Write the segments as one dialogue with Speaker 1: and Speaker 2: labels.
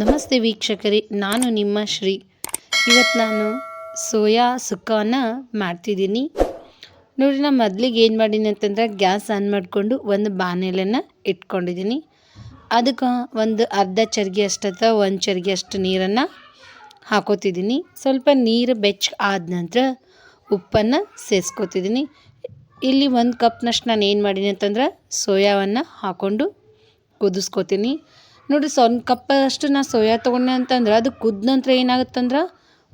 Speaker 1: ನಮಸ್ತೆ ವೀಕ್ಷಕರೇ, ನಾನು ನಿಮ್ಮ ಶ್ರೀ. ಇವತ್ತು ನಾನು ಸೋಯಾ ಸುಕ್ಕವನ್ನು ಮಾಡ್ತಿದ್ದೀನಿ. ನೋಡಿ ನಾನು ಮೊದಲಿಗೆ ಏನು ಮಾಡೀನಿ ಅಂತಂದ್ರೆ ಗ್ಯಾಸ್ ಆನ್ ಮಾಡಿಕೊಂಡು ಒಂದು ಬಾಣಲೆನ ಇಟ್ಕೊಂಡಿದ್ದೀನಿ. ಅದಕ್ಕೆ ಒಂದು ಅರ್ಧ ಚರ್ಗೆ ಅಥವಾ ಒಂದು ಚರ್ಗೆ ಅಷ್ಟು ನೀರನ್ನು ಹಾಕೋತಿದ್ದೀನಿ. ಸ್ವಲ್ಪ ನೀರು ಬೆಚ್ಚ ಆದ ನಂತರ ಉಪ್ಪನ್ನು ಸೇರಿಸ್ಕೋತಿದ್ದೀನಿ ಇಲ್ಲಿ ಒಂದು ಕಪ್ನಷ್ಟು ನಾನು ಏನು ಮಾಡೀನಿ ಅಂತಂದ್ರೆ ಸೋಯಾವನ್ನು ಹಾಕ್ಕೊಂಡು ಕುದಿಸ್ಕೊತೀನಿ. ನೋಡಿರಿ ಸೊನ್ ಕಪ್ಪಷ್ಟು ನಾ ಸೋಯಾ ತೊಗೊಂಡೆ ಅಂತಂದ್ರೆ ಅದು ಕುದ್ದ ನಂತರ ಏನಾಗುತ್ತಂದ್ರೆ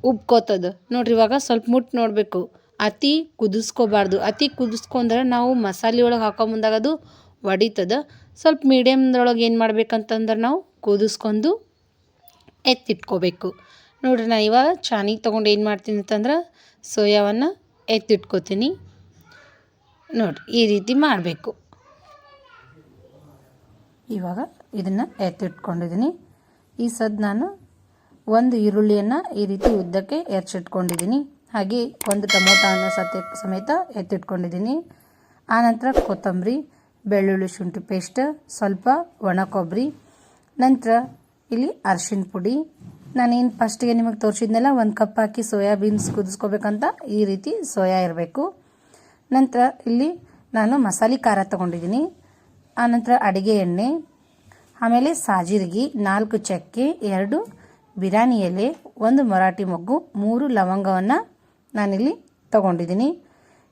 Speaker 1: ಉಬ್ಕೋತದ. ನೋಡಿರಿ ಇವಾಗ ಸ್ವಲ್ಪ ಮುಟ್ಟು ನೋಡಬೇಕು. ಅತಿ ಕುದಿಸ್ಕೋಬಾರ್ದು. ಅತಿ ಕುದಿಸ್ಕೊಂಡ್ರೆ ನಾವು ಮಸಾಲೆ ಒಳಗೆ ಹಾಕೋ ಮುಂದಾಗ ಅದು ಒಡಿತದ. ಸ್ವಲ್ಪ ಮೀಡಿಯಮ್ದೊಳಗೆ ಏನು ಮಾಡ್ಬೇಕಂತಂದ್ರೆ ನಾವು ಕುದಿಸ್ಕೊಂಡು ಎತ್ತಿಟ್ಕೋಬೇಕು. ನೋಡ್ರಿ ನಾ ಇವಾಗ ಚಾನಿಗೆ ತೊಗೊಂಡು ಏನು ಮಾಡ್ತೀನಿ ಅಂತಂದ್ರೆ ಸೋಯಾವನ್ನು ಎತ್ತಿಟ್ಕೋತೀನಿ. ನೋಡಿರಿ ಈ ರೀತಿ ಮಾಡಬೇಕು. ಇವಾಗ ಇದನ್ನು ಎತ್ತಿಟ್ಕೊಂಡಿದ್ದೀನಿ ಈ ಸದ್ ನಾನು ಒಂದು ಈರುಳ್ಳಿಯನ್ನು ಈ ರೀತಿ ಉದ್ದಕ್ಕೆ ಎರ್ಚಿಟ್ಕೊಂಡಿದ್ದೀನಿ ಹಾಗೆ ಒಂದು ಟೊಮೊಟೊವನ್ನು ಸತ್ಯ ಸಮೇತ ಎತ್ತಿಟ್ಕೊಂಡಿದ್ದೀನಿ ಆನಂತರ ಕೊತ್ತಂಬರಿ, ಬೆಳ್ಳುಳ್ಳಿ ಶುಂಠಿ ಪೇಸ್ಟ್, ಸ್ವಲ್ಪ ಒಣ ಕೊಬ್ಬರಿ, ನಂತರ ಇಲ್ಲಿ ಅರ್ಶಿನ ಪುಡಿ. ನಾನೇನು ಫಸ್ಟಿಗೆ ನಿಮಗೆ ತೋರಿಸಿದ್ನಲ್ಲ, ಒಂದು ಕಪ್ ಹಾಕಿ ಸೋಯಾಬೀನ್ಸ್ ಕುದಿಸ್ಕೋಬೇಕಂತ ಈ ರೀತಿ ಸೋಯಾ ಇರಬೇಕು. ನಂತರ ಇಲ್ಲಿ ನಾನು ಮಸಾಲೆ ಖಾರ ತೊಗೊಂಡಿದ್ದೀನಿ ಆನಂತರ ಅಡಿಗೆ ಎಣ್ಣೆ ಆಮೇಲೆ ಸಾಜಿರ್ಗಿ ನಾಲ್ಕು ಚಕ್ಕೆ, ಎರಡು ಬಿರಿಯಾನಿ ಎಲೆ, ಒಂದು ಮರಾಠಿ ಮೊಗ್ಗು, ಮೂರು ಲವಂಗವನ್ನು ನಾನಿಲ್ಲಿ ತಗೊಂಡಿದ್ದೀನಿ.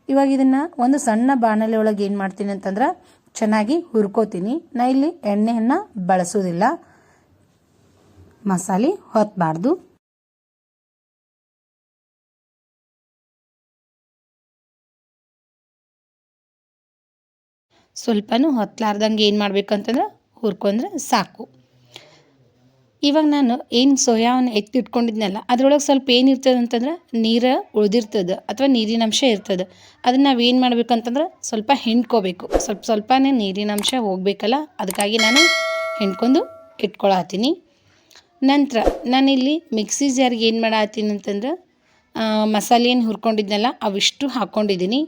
Speaker 1: ಇವಾಗ ಇದನ್ನು ಒಂದು ಸಣ್ಣ ಬಾಣಲೆ ಒಳಗೆ ಏನು ಮಾಡ್ತೀನಿ ಅಂತಂದ್ರೆ ಚೆನ್ನಾಗಿ ಹುರ್ಕೋತೀನಿ. ನಾ ಇಲ್ಲಿ ಎಣ್ಣೆಯನ್ನು ಬಳಸೋದಿಲ್ಲ ಮಸಾಲೆ ಹೊತ್ತಬಾರ್ದು ಸ್ವಲ್ಪನೂ ಹೊತ್ತಲಾರ್ದಂಗೆ ಏನು ಮಾಡ್ಬೇಕಂತಂದ್ರೆ ಹುರ್ಕೊಂಡ್ರೆ ಸಾಕು. ಇವಾಗ ನಾನು ಏನು ಸೋಯಾವನ್ನು ಎತ್ತಿಟ್ಕೊಂಡಿದ್ನಲ್ಲ, ಅದ್ರೊಳಗೆ ಸ್ವಲ್ಪ ಏನಿರ್ತದೆ ಅಂತಂದ್ರೆ ನೀರು ಉಳಿದಿರ್ತದೆ ಅಥವಾ ನೀರಿನಂಶ ಇರ್ತದೆ. ಅದನ್ನು ನಾವು ಏನು ಮಾಡ್ಬೇಕಂತಂದ್ರೆ ಸ್ವಲ್ಪ ಹಿಂಡ್ಕೋಬೇಕು ಸ್ವಲ್ಪ ಸ್ವಲ್ಪನೇ ನೀರಿನಂಶ ಹೋಗಬೇಕಲ್ಲ, ಅದಕ್ಕಾಗಿ ನಾನು ಹಿಂಡ್ಕೊಂಡು ಇಟ್ಕೊಳತ್ತೀನಿ ನಂತರ ನಾನಿಲ್ಲಿ ಮಿಕ್ಸಿ ಜಾರ್ಗೆ ಏನು ಮಾಡತ್ತೀನಿ ಅಂತಂದ್ರೆ ಮಸಾಲೆ ಏನು ಹುರ್ಕೊಂಡಿದ್ನಲ್ಲ, ಅವಿಷ್ಟು ಹಾಕ್ಕೊಂಡಿದ್ದೀನಿ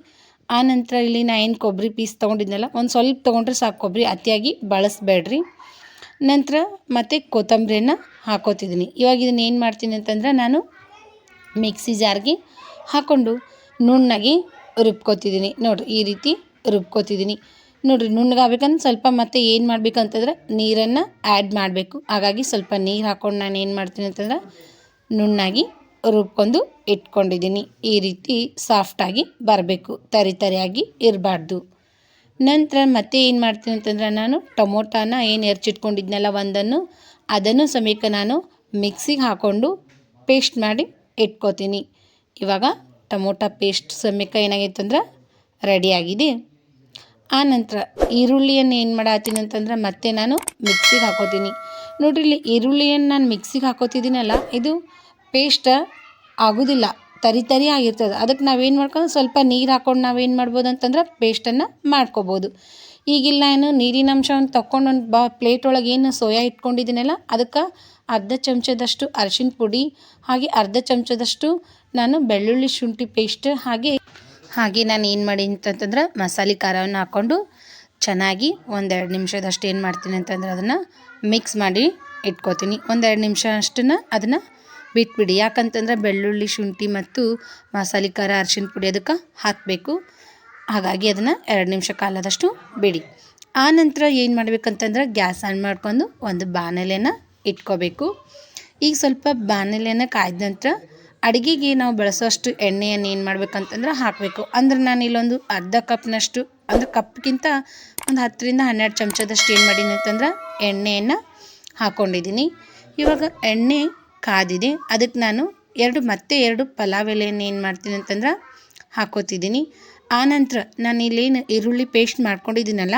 Speaker 1: ಆ ನಂತರ ಇಲ್ಲಿ ನಾ ಏನು ಕೊಬ್ಬರಿ ಪೀಸ್ ತೊಗೊಂಡಿದ್ನಲ್ಲ, ಒಂದು ಸ್ವಲ್ಪ ತೊಗೊಂಡ್ರೆ ಸಾಕು ಕೊಬ್ಬರಿ ಅತಿಯಾಗಿ ಬಳಸಬೇಡ್ರಿ. ನಂತರ ಮತ್ತು ಕೊತ್ತಂಬರಿಯನ್ನು ಹಾಕೋತಿದ್ದೀನಿ ಇವಾಗ ಇದನ್ನ ಏನು ಮಾಡ್ತೀನಿ ಅಂತಂದ್ರೆ ನಾನು ಮಿಕ್ಸಿ ಜಾರ್ಗೆ ಹಾಕ್ಕೊಂಡು ನುಣ್ಣಗೆ ರುಬ್ಕೋತಿದ್ದೀನಿ ನೋಡಿರಿ, ಈ ರೀತಿ ರುಬ್ಕೋತಿದ್ದೀನಿ ನೋಡಿರಿ, ನುಣ್ಣಗಾಗಬೇಕಂದ್ರೆ ಸ್ವಲ್ಪ ಮತ್ತೆ ಏನು ಮಾಡಬೇಕಂತಂದ್ರೆ ನೀರನ್ನು ಆ್ಯಡ್ ಮಾಡಬೇಕು. ಹಾಗಾಗಿ ಸ್ವಲ್ಪ ನೀರು ಹಾಕ್ಕೊಂಡು ನಾನು ಏನು ಮಾಡ್ತೀನಿ ಅಂತಂದ್ರೆ ನುಣ್ಣಾಗಿ ರುಬ್ಕೊಂಡು ಇಟ್ಕೊಂಡಿದ್ದೀನಿ. ಈ ರೀತಿ ಸಾಫ್ಟಾಗಿ ಬರಬೇಕು. ತರಿ ತರಿಯಾಗಿ ಇರಬಾರ್ದು. ನಂತರ ಮತ್ತೆ ಏನು ಮಾಡ್ತೀನಿ ಅಂತಂದ್ರೆ ನಾನು ಟೊಮೊಟಾನ ಏನು ಎರಚಿಟ್ಕೊಂಡಿದ್ನಲ್ಲ ಒಂದನ್ನು, ಅದನ್ನು ಸಮೇತ ನಾನು ಮಿಕ್ಸಿಗೆ ಹಾಕ್ಕೊಂಡು ಪೇಸ್ಟ್ ಮಾಡಿ ಇಟ್ಕೋತೀನಿ. ಇವಾಗ ಟೊಮೊಟೊ ಪೇಸ್ಟ್ ಸಮೇತ ಏನಾಗೈತೆ ಅಂದ್ರೆ ರೆಡಿಯಾಗಿದೆ ಆ ನಂತರ ಈರುಳ್ಳಿಯನ್ನು ಏನು ಮಾಡತ್ತೀನಿ ಅಂತಂದ್ರೆ ಮತ್ತೆ ನಾನು ಮಿಕ್ಸಿಗೆ ಹಾಕೋತೀನಿ. ನೋಡಿರಿ ಇಲ್ಲಿ ಈರುಳ್ಳಿಯನ್ನು ನಾನು ಮಿಕ್ಸಿಗೆ ಹಾಕೋತಿದ್ದೀನಲ್ಲ, ಇದು ಪೇಸ್ಟ್ ಆಗೋದಿಲ್ಲ, ತರಿ ತರಿ ಆಗಿರ್ತದೆ. ಅದಕ್ಕೆ ನಾವೇನು ಮಾಡ್ಕೊಂಡು ಸ್ವಲ್ಪ ನೀರು ಹಾಕ್ಕೊಂಡು ನಾವೇನು ಮಾಡ್ಬೋದು ಅಂತಂದ್ರೆ ಪೇಸ್ಟನ್ನು ಮಾಡ್ಕೋಬೋದು. ಈಗಿಲ್ಲ ಏನು, ನೀರಿನ ಅಂಶವನ್ನು ತಗೊಂಡು ಒಂದು ಬಾ, ಪ್ಲೇಟ್ ಒಳಗೆ ಏನು ಸೋಯಾ ಇಟ್ಕೊಂಡಿದ್ದೀನಲ್ಲ, ಅದಕ್ಕೆ ಅರ್ಧ ಚಮಚದಷ್ಟು ಅರಿಶಿನ ಪುಡಿ, ಹಾಗೆ ಅರ್ಧ ಚಮಚದಷ್ಟು ನಾನು ಬೆಳ್ಳುಳ್ಳಿ ಶುಂಠಿ ಪೇಸ್ಟ್, ಹಾಗೆ ಹಾಗೆ ನಾನು ಏನು ಮಾಡೀನಿ ಅಂತಂತಂದ್ರೆ ಮಸಾಲೆ ಖಾರವನ್ನು ಹಾಕ್ಕೊಂಡು ಚೆನ್ನಾಗಿ ಒಂದೆರಡು ನಿಮಿಷದಷ್ಟು ಏನು ಮಾಡ್ತೀನಿ ಅಂತಂದ್ರೆ ಅದನ್ನು ಮಿಕ್ಸ್ ಮಾಡಿ ಇಟ್ಕೋತೀನಿ. ಒಂದೆರಡು ನಿಮಿಷ ಅಷ್ಟನ್ನು ಅದನ್ನು ಬಿಟ್ಬಿಡಿ. ಯಾಕಂತಂದ್ರೆ ಬೆಳ್ಳುಳ್ಳಿ, ಶುಂಠಿ ಮತ್ತು ಮಸಾಲೆ ಖಾರ, ಅರ್ಶಿನ ಪುಡಿ ಅದಕ್ಕೆ ಹಾಕಬೇಕು. ಹಾಗಾಗಿ ಅದನ್ನು ಎರಡು ನಿಮಿಷ ಕಾಲದಷ್ಟು ಬಿಡಿ. ಆ ನಂತರ ಏನು ಮಾಡಬೇಕಂತಂದ್ರೆ ಗ್ಯಾಸ್ ಆನ್ ಮಾಡ್ಕೊಂಡು ಒಂದು ಬಾಣಲೆನ ಇಟ್ಕೋಬೇಕು. ಈಗ ಸ್ವಲ್ಪ ಬಾಣಲೆನ ಕಾಯ್ದ ನಂತರ ಅಡುಗೆಗೆ ನಾವು ಬಳಸೋಷ್ಟು ಎಣ್ಣೆಯನ್ನು ಏನು ಮಾಡ್ಬೇಕಂತಂದ್ರೆ ಹಾಕಬೇಕು. ಅಂದ್ರೆ ನಾನು ಇಲ್ಲೊಂದು ಅರ್ಧ ಕಪ್ನಷ್ಟು, ಅಂದರೆ ಕಪ್ಗಿಂತ ಒಂದು ಹತ್ತರಿಂದ ಹನ್ನೆರಡು ಚಮಚದಷ್ಟು ಏನು ಮಾಡೀನಿ ಅಂತಂದ್ರೆ ಎಣ್ಣೆಯನ್ನು ಹಾಕ್ಕೊಂಡಿದ್ದೀನಿ ಇವಾಗ ಎಣ್ಣೆ ಕಾದಿದೆ. ಅದಕ್ಕೆ ನಾನು ಎರಡು, ಮತ್ತೆ ಎರಡು ಪಲಾವ್ ಎಲೆಯನ್ನು ಏನು ಮಾಡ್ತೀನಿ ಅಂತಂದ್ರೆ ಹಾಕೋತಿದ್ದೀನಿ. ಆನಂತರ ನಾನು ಇಲ್ಲೇನು ಈರುಳ್ಳಿ ಪೇಸ್ಟ್ ಮಾಡ್ಕೊಂಡಿದ್ದೀನಲ್ಲ,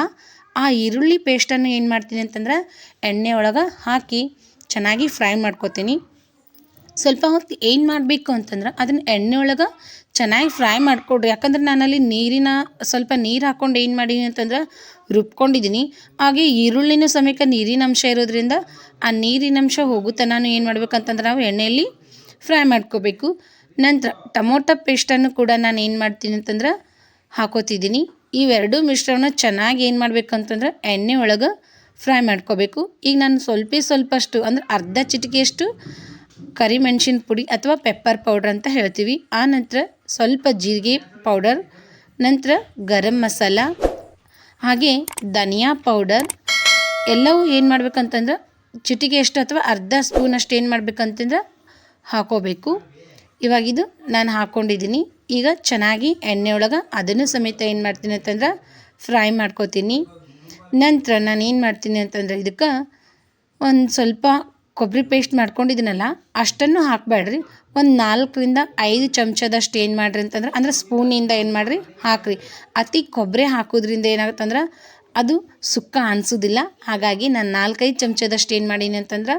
Speaker 1: ಆ ಈರುಳ್ಳಿ ಪೇಸ್ಟನ್ನು ಏನು ಮಾಡ್ತೀನಿ ಅಂತಂದ್ರೆ ಎಣ್ಣೆ ಒಳಗೆ ಹಾಕಿ ಚೆನ್ನಾಗಿ ಫ್ರೈ ಮಾಡ್ಕೋತೀನಿ. ಸ್ವಲ್ಪ ಹೊತ್ತು ಏನು ಮಾಡಬೇಕು ಅಂತಂದ್ರೆ ಅದನ್ನು ಎಣ್ಣೆ ಒಳಗೆ ಚೆನ್ನಾಗಿ ಫ್ರೈ ಮಾಡಿಕೊಡ್ರಿ. ಯಾಕಂದ್ರೆ ನಾನಲ್ಲಿ ನೀರಿನ ಸ್ವಲ್ಪ ನೀರು ಹಾಕ್ಕೊಂಡು ಏನು ಮಾಡೀನಿ ಅಂತಂದ್ರೆ ರುಬ್ಕೊಂಡಿದ್ದೀನಿ ಹಾಗೆ ಈರುಳ್ಳಿನ ಸಮೇತ ನೀರಿನ ಅಂಶ ಇರೋದ್ರಿಂದ ಆ ನೀರಿನ ಅಂಶ ಹೋಗುತ್ತೆ ನಾನು ಏನು ಮಾಡ್ಬೇಕಂತಂದ್ರೆ ನಾವು ಎಣ್ಣೆಯಲ್ಲಿ ಫ್ರೈ ಮಾಡ್ಕೋಬೇಕು. ನಂತರ ಟೊಮೊಟೊ ಪೇಸ್ಟನ್ನು ಕೂಡ ನಾನು ಏನು ಮಾಡ್ತೀನಿ ಅಂತಂದ್ರೆ ಹಾಕೋತಿದ್ದೀನಿ ಇವೆರಡೂ ಮಿಶ್ರವನ್ನು ಚೆನ್ನಾಗಿ ಏನು ಮಾಡ್ಬೇಕಂತಂದ್ರೆ ಎಣ್ಣೆ ಒಳಗೆ ಫ್ರೈ ಮಾಡ್ಕೋಬೇಕು. ಈಗ ನಾನು ಸ್ವಲ್ಪ ಸ್ವಲ್ಪಷ್ಟು ಅಂದ್ರೆ ಅರ್ಧ ಚಿಟಿಕೆಯಷ್ಟು ಕರಿಮೆಣಸಿನ ಪುಡಿ ಅಥವಾ ಪೆಪ್ಪರ್ ಪೌಡ್ರ್ ಅಂತ ಹೇಳ್ತೀವಿ. ಆ ನಂತರ ಸ್ವಲ್ಪ ಜೀರಿಗೆ ಪೌಡರ್ ನಂತರ ಗರಂ ಮಸಾಲ, ಹಾಗೆ ಧನಿಯಾ ಪೌಡರ್ ಎಲ್ಲವೂ ಏನು ಮಾಡ್ಬೇಕಂತಂದ್ರೆ ಚಿಟಿಕೆಯಷ್ಟು ಅಥವಾ ಅರ್ಧ ಸ್ಪೂನ್ ಅಷ್ಟು ಏನು ಮಾಡ್ಬೇಕಂತಂದ್ರೆ ಹಾಕೋಬೇಕು. ಇವಾಗಿದು ನಾನು ಹಾಕ್ಕೊಂಡಿದ್ದೀನಿ ಈಗ ಚೆನ್ನಾಗಿ ಎಣ್ಣೆ ಒಳಗೆ ಅದನ್ನು ಸಮೇತ ಏನು ಮಾಡ್ತೀನಿ ಅಂತಂದ್ರೆ ಫ್ರೈ ಮಾಡ್ಕೋತೀನಿ. ನಂತರ ನಾನು ಏನು ಮಾಡ್ತೀನಿ ಅಂತಂದ್ರೆ ಇದಕ್ಕೆ ಒಂದು ಸ್ವಲ್ಪ ಕೊಬ್ಬರಿ ಪೇಸ್ಟ್ ಮಾಡ್ಕೊಂಡಿದ್ದೀನಲ್ಲ, ಅಷ್ಟನ್ನು ಹಾಕಬೇಡ್ರಿ. ಒಂದು ನಾಲ್ಕರಿಂದ ಐದು ಚಮಚದಷ್ಟು ಏನು ಮಾಡಿರಿ ಅಂತಂದ್ರೆ, ಅಂದ್ರೆ ಸ್ಪೂನಿಂದ ಏನು ಮಾಡಿರಿ? ಹಾಕಿರಿ. ಅತಿ ಕೊಬ್ಬರಿ ಹಾಕೋದ್ರಿಂದ ಏನಾಗುತ್ತೆ ಅಂದ್ರೆ ಅದು ಸುಕ್ಕ ಅನಿಸೋದಿಲ್ಲ. ಹಾಗಾಗಿ ನಾನು ನಾಲ್ಕೈದು ಚಮಚದಷ್ಟು ಏನು ಮಾಡೀನಿ ಅಂತಂದ್ರೆ,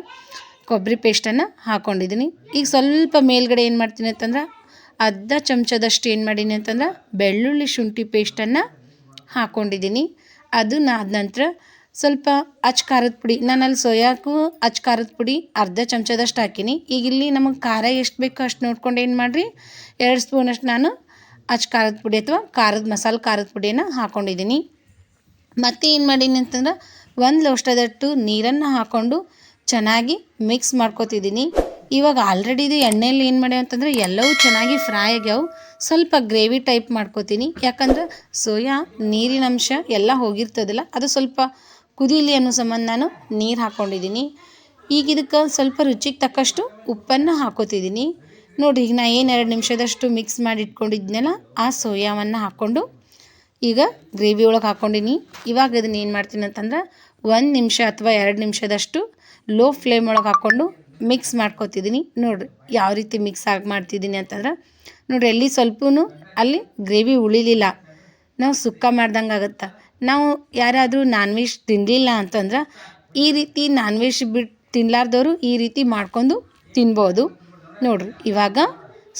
Speaker 1: ಕೊಬ್ಬರಿ ಪೇಸ್ಟನ್ನು ಹಾಕ್ಕೊಂಡಿದ್ದೀನಿ ಈಗ ಸ್ವಲ್ಪ ಮೇಲ್ಗಡೆ ಏನು ಮಾಡ್ತೀನಿ ಅಂತಂದ್ರೆ, ಅರ್ಧ ಚಮಚದಷ್ಟು ಏನು ಮಾಡೀನಿ ಅಂತಂದ್ರೆ, ಬೆಳ್ಳುಳ್ಳಿ ಶುಂಠಿ ಪೇಸ್ಟನ್ನು ಹಾಕ್ಕೊಂಡಿದ್ದೀನಿ ಅದನ್ನ ಆದ ನಂತರ ಸ್ವಲ್ಪ ಅಚ್ ಖಾರದ ಪುಡಿ. ನಾನು ಅಲ್ಲಿ ಸೋಯಾಕ್ಕೂ ಅಚ್ ಖಾರದ ಪುಡಿ, ಅರ್ಧ ಚಮಚದಷ್ಟು ಹಾಕೀನಿ. ಈಗ ಇಲ್ಲಿ ನಮಗೆ ಖಾರ ಎಷ್ಟು ಬೇಕೋ ಅಷ್ಟು ನೋಡ್ಕೊಂಡು ಏನು ಮಾಡಿರಿ? ಎರಡು ಸ್ಪೂನಷ್ಟು ನಾನು ಅಚ್ ಖಾರದ ಪುಡಿ ಅಥವಾ ಖಾರದ ಮಸಾಲೆ ಖಾರದ ಪುಡಿಯನ್ನು ಹಾಕ್ಕೊಂಡಿದ್ದೀನಿ ಮತ್ತೆ ಏನು ಮಾಡೀನಿ ಅಂತಂದ್ರೆ ಒಂದು ಲೋಷ್ಟದಷ್ಟು ನೀರನ್ನು ಹಾಕ್ಕೊಂಡು ಚೆನ್ನಾಗಿ ಮಿಕ್ಸ್ ಮಾಡ್ಕೋತಿದ್ದೀನಿ ಇವಾಗ ಆಲ್ರೆಡಿ ಇದು ಎಣ್ಣೆಯಲ್ಲಿ ಏನು ಮಾಡ್ಯಾವ ಅಂತಂದರೆ ಎಲ್ಲವೂ ಚೆನ್ನಾಗಿ ಫ್ರೈ ಆಗ್ಯಾವು. ಸ್ವಲ್ಪ ಗ್ರೇವಿ ಟೈಪ್ ಮಾಡ್ಕೋತೀನಿ. ಯಾಕಂದ್ರೆ ಸೋಯಾ, ನೀರಿನ ಅಂಶ ಎಲ್ಲ ಹೋಗಿರ್ತದಲ್ಲ, ಅದು ಸ್ವಲ್ಪ ಕುದೀಲಿ ಅನ್ನೋ ಸಂಬಂಧ ನಾನು ನೀರು ಹಾಕ್ಕೊಂಡಿದ್ದೀನಿ ಈಗ ಇದಕ್ಕೆ ಸ್ವಲ್ಪ ರುಚಿಗೆ ತಕ್ಕಷ್ಟು ಉಪ್ಪನ್ನು ಹಾಕೋತಿದ್ದೀನಿ. ನೋಡಿರಿ, ಈಗ ನಾ ಏನು ಎರಡು ನಿಮಿಷದಷ್ಟು ಮಿಕ್ಸ್ ಮಾಡಿ ಇಟ್ಕೊಂಡಿದ್ನಲ್ಲ, ಆ ಸೋಯಾವನ್ನು ಹಾಕ್ಕೊಂಡು ಈಗ ಗ್ರೇವಿ ಒಳಗೆ ಹಾಕ್ಕೊಂಡಿನಿ ಇವಾಗ ಅದನ್ನ ಏನು ಮಾಡ್ತೀನಿ ಅಂತಂದ್ರೆ ಒಂದು ನಿಮಿಷ ಅಥವಾ ಎರಡು ನಿಮಿಷದಷ್ಟು ಲೋ ಫ್ಲೇಮ್ ಒಳಗೆ ಹಾಕ್ಕೊಂಡು ಮಿಕ್ಸ್ ಮಾಡ್ಕೊತಿದ್ದೀನಿ. ನೋಡಿರಿ, ಯಾವ ರೀತಿ ಮಿಕ್ಸ್ ಆಗಿ ಮಾಡ್ತಿದ್ದೀನಿ ಅಂತಂದ್ರೆ, ನೋಡಿರಿ, ಎಲ್ಲಿ ಸ್ವಲ್ಪ ಅಲ್ಲಿ ಗ್ರೇವಿ ಉಳಿಲಿಲ್ಲ. ನಾವು ಸುಕ್ಕ ಮಾಡ್ದಂಗೆ ಆಗುತ್ತೆ? ನಾವು ಯಾರಾದರೂ ನಾನ್ ವೆಜ್ ತಿನ್ನಲಿಲ್ಲ ಅಂತಂದ್ರೆ ಈ ರೀತಿ ನಾನ್ ವೆಜ್ ಬಿಟ್ಟು ತಿನ್ನಲಾರ್ದವರು ಈ ರೀತಿ ಮಾಡ್ಕೊಂಡು ತಿನ್ಬೋದು. ನೋಡಿರಿ, ಇವಾಗ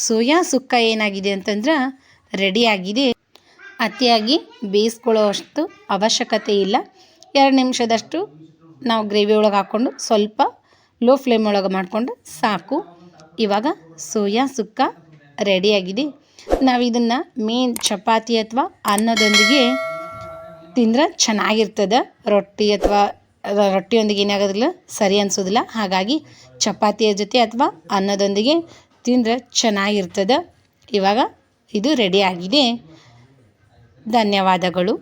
Speaker 1: ಸೋಯಾ ಸುಕ್ಕ ಏನಾಗಿದೆ ಅಂತಂದ್ರೆ ರೆಡಿಯಾಗಿದೆ ಅತಿಯಾಗಿ ಬೇಯಿಸ್ಕೊಳ್ಳೋ ಅಷ್ಟು ಅವಶ್ಯಕತೆ ಇಲ್ಲ. ಎರಡು ನಿಮಿಷದಷ್ಟು ನಾವು ಗ್ರೇವಿ ಒಳಗೆ ಹಾಕ್ಕೊಂಡು ಸ್ವಲ್ಪ ಲೋ ಫ್ಲೇಮ್ ಒಳಗೆ ಮಾಡಿಕೊಂಡು ಸಾಕು. ಇವಾಗ ಸೋಯಾ ಸುಕ್ಕ ರೆಡಿಯಾಗಿದೆ ನಾವು ಇದನ್ನು ಮೇನ್ ಚಪಾತಿ ಅಥವಾ ಅನ್ನದೊಂದಿಗೆ ತಿಂದ್ರೆ ಚೆನ್ನಾಗಿರ್ತದೆ. ರೊಟ್ಟಿ ಅಥವಾ ರೊಟ್ಟಿಯೊಂದಿಗೆ ಏನಾಗೋದಿಲ್ಲ, ಸರಿ ಅನಿಸೋದಿಲ್ಲ. ಹಾಗಾಗಿ ಚಪಾತಿಯ ಜೊತೆ ಅಥವಾ ಅನ್ನದೊಂದಿಗೆ ತಿಂದರೆ ಚೆನ್ನಾಗಿರ್ತದೆ. ಇವಾಗ ಇದು ರೆಡಿ ಆಗಿದೆ. ಧನ್ಯವಾದಗಳು.